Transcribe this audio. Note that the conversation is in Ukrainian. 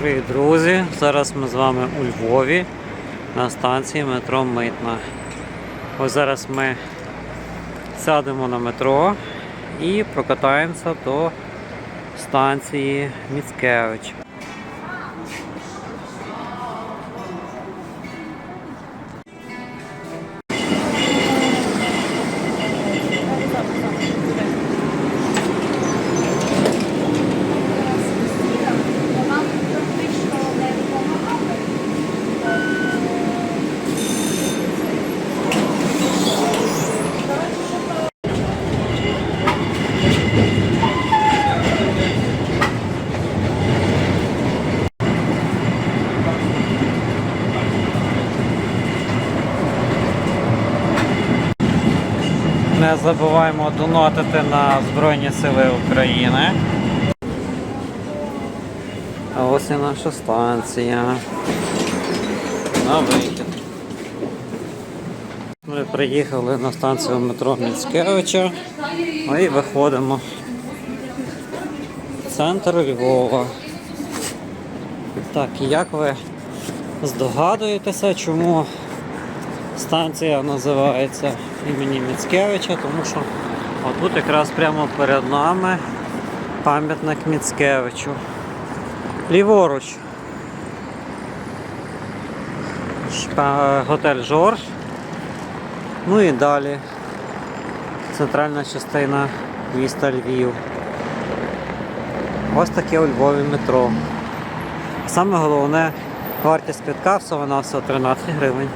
Привіт, друзі! Зараз ми з вами у Львові на станції метро Митна. Ось зараз ми сядемо на метро і прокатаємося до станції Міцкевич. Не забуваємо донатити на Збройні Сили України. А ось і наша станція. На вихід. Ми приїхали на станцію метро Міцкевича. Ну і виходимо. Центр Львова. Так, як ви здогадуєтеся, чому станція називається імені Міцкевича, тому що отут якраз прямо перед нами пам'ятник Міцкевичу. Ліворуч. Готель Жорж. Ну і далі центральна частина міста Львів. Ось таке у Львові метро. Саме головне, вартість квитка всього на всього 13 гривень.